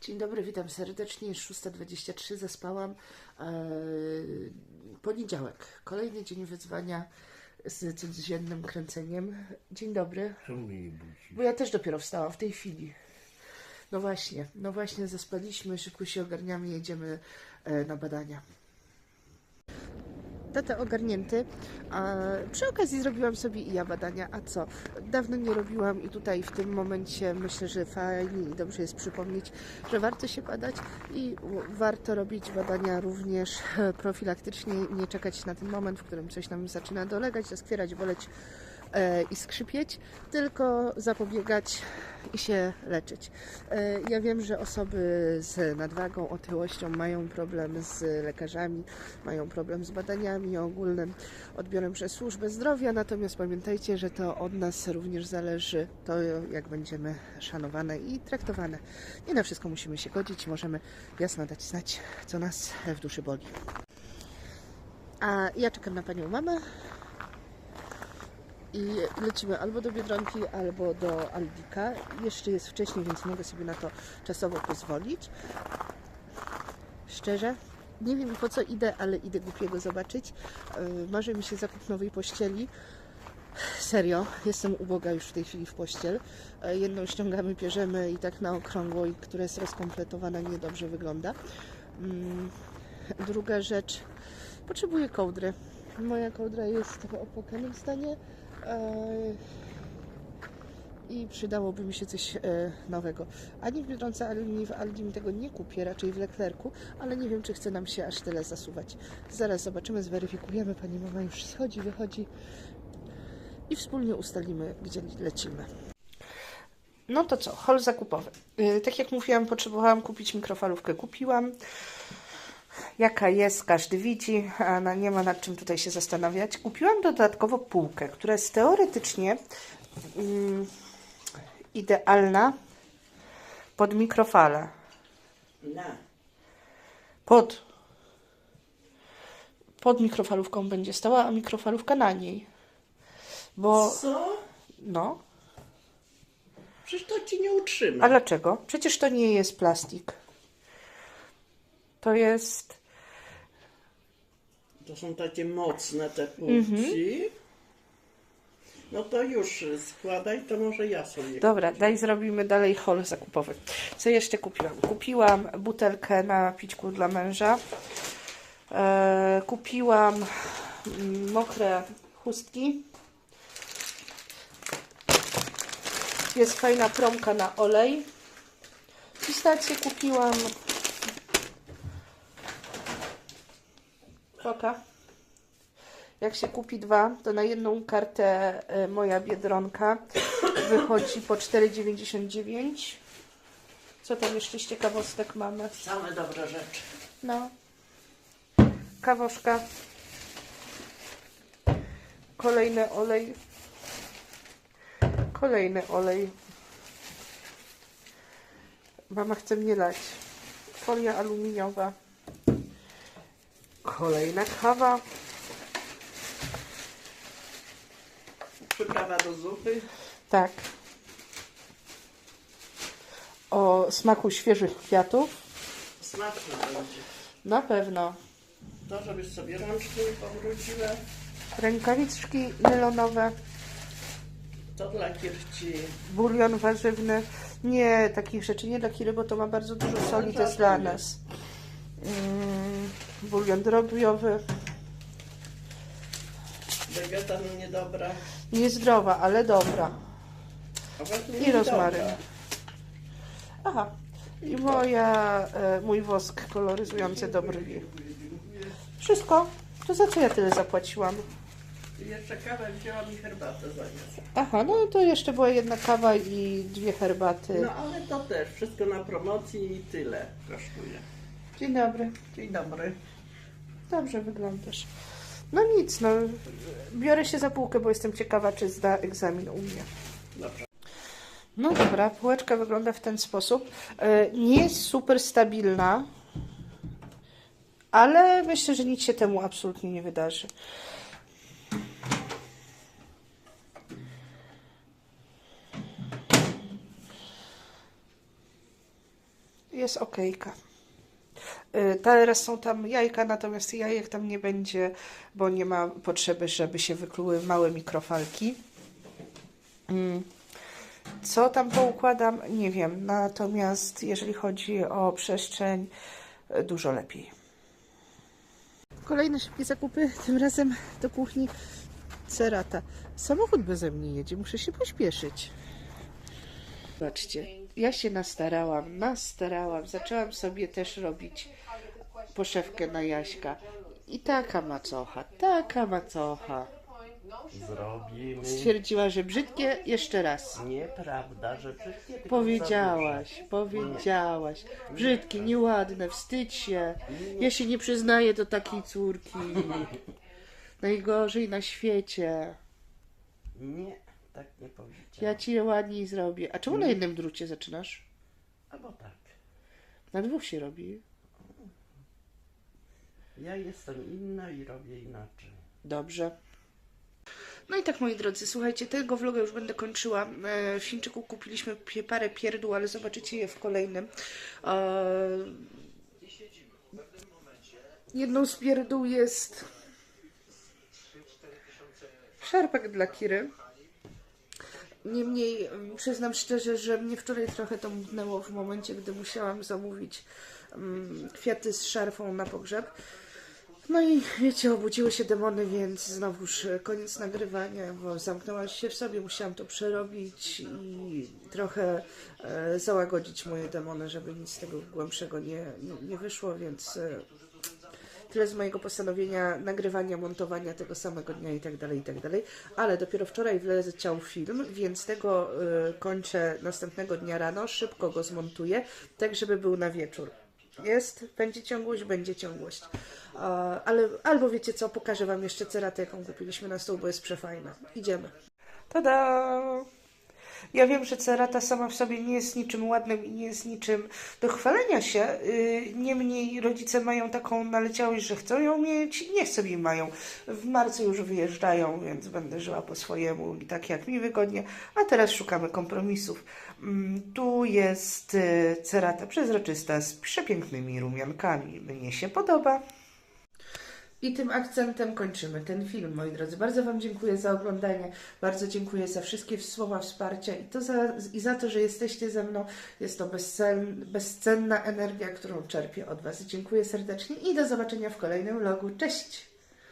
Dzień dobry, witam serdecznie. Jest 6.23, zaspałam. Eee, poniedziałek, kolejny dzień wyzwania z codziennym kręceniem. Dzień dobry, Czemu mnie nie budzi? bo ja też dopiero wstałam w tej chwili. No właśnie, no właśnie, zaspaliśmy, szybko się ogarniamy, jedziemy e, na badania. Tata ogarnięty. A przy okazji zrobiłam sobie i ja badania. A co? Dawno nie robiłam i tutaj w tym momencie myślę, że fajnie i dobrze jest przypomnieć, że warto się badać i warto robić badania również profilaktycznie nie czekać na ten moment, w którym coś nam zaczyna dolegać, zaskwierać, boleć e, i skrzypieć, tylko zapobiegać i się leczyć. E, Ja wiem, że osoby z nadwagą, otyłością mają problem z lekarzami, mają problem z badaniami ogólnym odbiorem przez służbę zdrowia, natomiast pamiętajcie, że to od nas również zależy to, jak będziemy szanowane i traktowane. Nie na wszystko musimy się godzić, możemy jasno dać znać, co nas w duszy boli. A ja czekam na panią mamę i lecimy albo do Biedronki, albo do Aldika. Jeszcze jest wcześniej, więc mogę sobie na to czasowo pozwolić. Szczerze, nie wiem po co idę, ale idę głupiego zobaczyć. Yy, Marzy mi się zakup nowej pościeli. Serio, jestem uboga już w tej chwili w pościel. Yy, Jedną ściągamy, bierzemy i tak na okrągło, i która jest rozkompletowana, niedobrze wygląda. Mm, Druga rzecz, potrzebuję kołdry. Moja kołdra jest w opłakanym stanie. I przydałoby mi się coś e, nowego. Ani w Biedronce, ani w Aldi mi tego nie kupię, raczej w Leclercu, ale nie wiem, czy chce nam się aż tyle zasuwać. Zaraz zobaczymy, zweryfikujemy. Pani mama już schodzi, wychodzi i wspólnie ustalimy, gdzie lecimy. No to co, hol zakupowy. Yy, tak jak mówiłam, potrzebowałam kupić mikrofalówkę. Kupiłam. Jaka jest, każdy widzi, a na, nie ma nad czym tutaj się zastanawiać. Kupiłam dodatkowo półkę, która jest teoretycznie mm, idealna pod mikrofalę. Na. Pod, pod mikrofalówką będzie stała, a mikrofalówka na niej. Bo, Co? no, Przecież to ci nie utrzyma. a dlaczego? Przecież to nie jest plastik. To jest To są takie mocne te Mhm. półki. No to już składaj, to może ja sobie. Dobra, daj zrobimy dalej hol zakupowy. Co jeszcze kupiłam? Kupiłam butelkę na pićku dla męża. E, kupiłam mm, mokre chustki. Jest fajna promka na olej. Pistacje kupiłam. Foka. Jak się kupi dwa, to na jedną kartę e, moja biedronka wychodzi po 4,99. Co tam jeszcze z ciekawostek mamy? Same dobre rzeczy. No. Kawoszka. Kolejny olej. Kolejny olej. Mama chce mnie lać. Folia aluminiowa. Kolejna kawa. Przyprawa do zupy. Tak. O smaku świeżych kwiatów. Smaczne będzie. Na pewno. To, żebyś sobie rączki powróciła. Rękawiczki nylonowe. To dla kirci. bulion warzywny. Nie, takich rzeczy nie dla Kiry, bo to ma bardzo dużo soli, to jest dla nas. Mm, bulion drobiowy. Wegeta no niedobra. Niezdrowa, ale dobra. I rozmaryn. Aha. I moja, e, mój wosk koloryzujący do brwi. Wszystko. To za co ja tyle zapłaciłam? Jeszcze kawę wzięłam i herbatę zamiast. Aha, no to jeszcze była jedna kawa i dwie herbaty. No ale to też. Wszystko na promocji i tyle kosztuje. Dzień dobry. Dzień dobry. Dobrze wyglądasz. No nic, no biorę się za półkę, bo jestem ciekawa, czy zda egzamin u mnie. Dobrze. No dobra, półeczka wygląda w ten sposób. E, Nie jest super stabilna, ale myślę, że nic się temu absolutnie nie wydarzy. Jest okejka. Y, Teraz są tam jajka, natomiast jajek tam nie będzie, bo nie ma potrzeby, żeby się wykluły małe mikrofalki. Mm. Co tam poukładam? Nie wiem. Natomiast jeżeli chodzi o przestrzeń, y, dużo lepiej. Kolejne szybkie zakupy, tym razem do kuchni Cerata. Samochód beze mnie jedzie, muszę się pośpieszyć. Zobaczcie, ja się nastarałam, nastarałam. Zaczęłam sobie też robić poszewkę na Jaśka. I taka macocha, taka macocha. Zrobimy. Stwierdziła, że brzydkie jeszcze raz. Nieprawda, że brzydkie tylko Powiedziałaś, powiedziałaś. Brzydkie, nieładne, wstydź się. Ja się nie przyznaję do takiej córki. Najgorzej na świecie. za dużo. Nie, tak nie powiedziałem. Ja ci je ładniej zrobię. A czemu na jednym drucie zaczynasz? Albo tak. Na dwóch się robi. Ja jestem inna i robię inaczej. Dobrze. No i tak, moi drodzy, słuchajcie, tego vloga już będę kończyła. E, W Chińczyku kupiliśmy parę pierdół, ale zobaczycie je w kolejnym. E, Jedną z pierdół jest szarpak dla Kiry. Niemniej mm, przyznam szczerze, że mnie wczoraj trochę to mknęło w momencie, gdy musiałam zamówić mm, kwiaty z szarfą na pogrzeb. No i wiecie, obudziły się demony, więc znowuż e, koniec nagrywania, bo zamknęłam się w sobie, musiałam to przerobić i trochę e, załagodzić moje demony, żeby nic z tego głębszego nie, nie, nie wyszło, więc e, tyle z mojego postanowienia nagrywania, montowania tego samego dnia i tak dalej, i tak dalej. Ale dopiero wczoraj wleciał film, więc tego e, kończę następnego dnia rano, szybko go zmontuję, tak żeby był na wieczór. Jest, będzie ciągłość, będzie ciągłość. Ale albo wiecie co, pokażę Wam jeszcze ceratę, jaką kupiliśmy na stół, bo jest przefajna. Idziemy. Tada! Ja wiem, że cerata sama w sobie nie jest niczym ładnym i nie jest niczym do chwalenia się. Yy, Niemniej rodzice mają taką naleciałość, że chcą ją mieć i niech sobie mają. W marcu już wyjeżdżają, więc będę żyła po swojemu i tak jak mi wygodnie. A teraz szukamy kompromisów. Mm, Tu jest y, cerata przezroczysta z przepięknymi rumiankami. Mnie się podoba. I tym akcentem kończymy ten film, moi drodzy. Bardzo Wam dziękuję za oglądanie. Bardzo dziękuję za wszystkie słowa wsparcia i, to za, i za to, że jesteście ze mną. Jest to bezcen, bezcenna energia, którą czerpię od Was. Dziękuję serdecznie i do zobaczenia w kolejnym vlogu. Cześć!